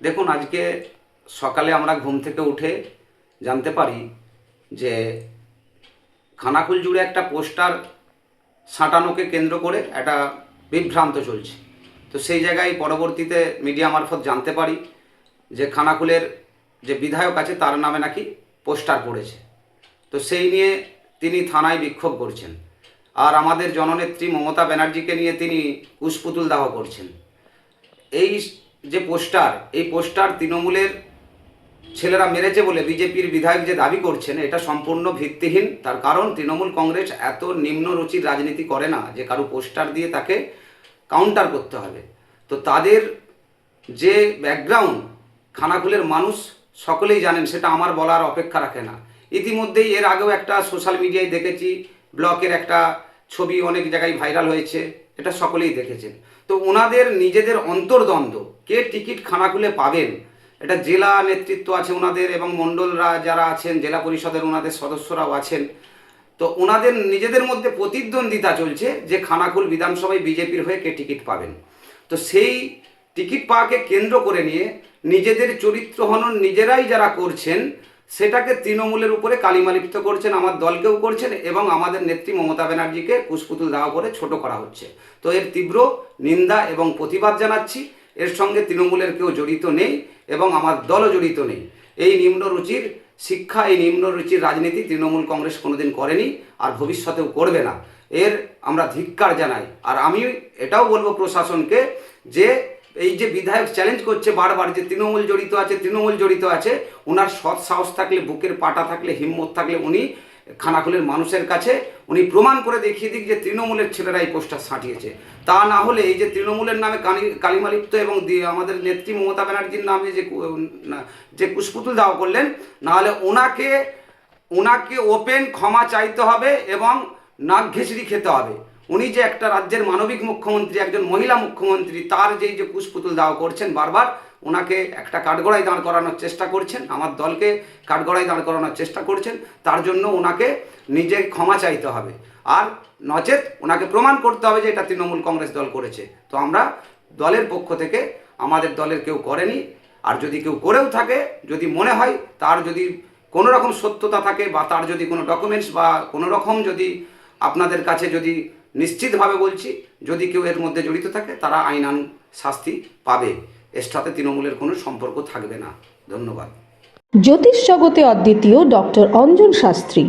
দেখুন, আজকে সকালে আমরা ঘুম থেকে উঠে জানতে পারি যে খানাকুল জুড়ে একটা পোস্টার সাঁটানোকে কেন্দ্র করে একটা বিভ্রান্ত চলছে। তো সেই জায়গায় পরবর্তীতে মিডিয়া মারফত জানতে পারি যে খানাকুলের যে বিধায়ক আছে, তার নামে নাকি পোস্টার পড়েছে। তো সেই নিয়ে তিনি থানায় বিক্ষোভ করছেন। আর আমাদের জননেত্রী মমতা ব্যানার্জিকে নিয়ে তিনি কুশপুতুল দাহ করছেন। এই যে পোস্টার, এই পোস্টার তৃণমূলের ছেলেরা মেরেছে বলে বিজেপির বিধায়ক যে দাবি করছেন, এটা সম্পূর্ণ ভিত্তিহীন। তার কারণ, তৃণমূল কংগ্রেস এত নিম্ন রুচির রাজনীতি করে না যে কারও পোস্টার দিয়ে তাকে কাউন্টার করতে হবে। তো তাদের যে ব্যাকগ্রাউন্ড খানাকুলের মানুষ সকলেই জানেন, সেটা আমার বলার অপেক্ষা রাখে না। ইতিমধ্যেই এর আগেও একটা সোশ্যাল মিডিয়ায় দেখেছি, ব্লকের একটা ছবি অনেক জায়গায় ভাইরাল হয়েছে, এটা সকলেই দেখেছেন। তো ওনাদের নিজেদের অন্তর্দ্বন্দ্ব কে টিকিট খানাকুলে পাবেন? এটা জেলা নেতৃত্ব আছে ওনাদের এবং মণ্ডলরা যারা আছেন, জেলা পরিষদের ওনাদের সদস্যরাও আছেন। তো ওনাদের নিজেদের মধ্যে প্রতিদ্বন্দ্বিতা চলছে যে খানাকুল বিধানসভায় বিজেপির হয়ে কে টিকিট পাবেন। তো সেই টিকিট পাওয়াকে কেন্দ্র করে নিয়ে নিজেদের চরিত্র হনন নিজেরাই যারা করছেন, সেটাকে তৃণমূলের উপরে কালিমালিপ্ত করছেন, আমার দলকেও করছেন এবং আমাদের নেত্রী মমতা ব্যানার্জিকে কুশপুতুল দেওয়া করে ছোট করা হচ্ছে। তো এর তীব্র নিন্দা এবং প্রতিবাদ জানাচ্ছি। এর সঙ্গে তৃণমূলের কেউ জড়িত নেই এবং আমার দলও জড়িত নেই। এই নিম্ন রুচির শিক্ষা, এই নিম্ন রুচির রাজনীতি তৃণমূল কংগ্রেস কোনোদিন করেনি আর ভবিষ্যতেও করবে না। এর আমরা ধিক্কার জানাই। আর আমি এটাও বলব প্রশাসনকে যে এই যে বিধায়ক চ্যালেঞ্জ করছে বারবার যে তৃণমূল জড়িত আছে, তৃণমূল জড়িত আছে ওনার সৎ সাহস থাকলে, বুকের পাটা থাকলে, হিম্মত থাকলে উনি খানাকুলের মানুষের কাছে উনি প্রমাণ করে দেখিয়ে দিক যে তৃণমূলের ছেলেরা এই পোস্টার ছাঁটিয়েছে তা না হলে এই যে তৃণমূলের নামে কালি কালিমালিপ্ত এবং আমাদের নেত্রী মমতা ব্যানার্জির নামে যে যে কুশপুতুল দাওয়া করলেন, নাহলে ওনাকে ওনাকে ওপেন ক্ষমা চাইতে হবে এবং নাক ঘেঁচড়ি খেতে হবে। উনি যে একটা রাজ্যের মানবিক মুখ্যমন্ত্রী, একজন মহিলা মুখ্যমন্ত্রী, তার যেই যে কুশপুতুল দাওয়া করছেন বারবার ওনাকে একটা কাঠগড়ায় দাঁড় করানোর চেষ্টা করছেন, আমার দলকে কাঠগড়ায় দাঁড় করানোর চেষ্টা করছেন, তার জন্য ওনাকে নিজে ক্ষমা চাইতে হবে। আর নচেত ওনাকে প্রমাণ করতে হবে যে এটা তৃণমূল কংগ্রেস দল করেছে। তো আমরা দলের পক্ষ থেকে, আমাদের দলের কেউ করেনি, আর যদি কেউ করেও থাকে, যদি মনে হয় তার যদি কোনো রকম সত্যতা থাকে বা তার যদি কোনো ডকুমেন্টস বা কোনো রকম যদি আপনাদের কাছে যদি নিশ্চিতভাবে বলছি, যদি কেউ এর মধ্যে জড়িত থাকে, তারা আইনান শাস্তি পাবে। এর সাথে তৃণমূলের কোনো সম্পর্ক থাকবে না। ধন্যবাদ। জ্যোতিষ জগতে অদ্বিতীয় ডক্টর অঞ্জন শাস্ত্রী।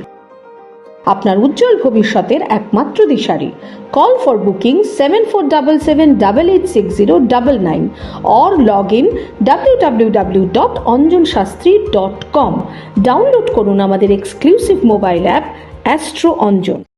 আপনার উজ্জ্বল ভবিষ্যতের একমাত্র দিশারি। Call for booking seven four double seven double eight six zero double nine or log in W W W dot Anjan Shastri dot com download করুন আমাদের exclusive mobile app astro Anjan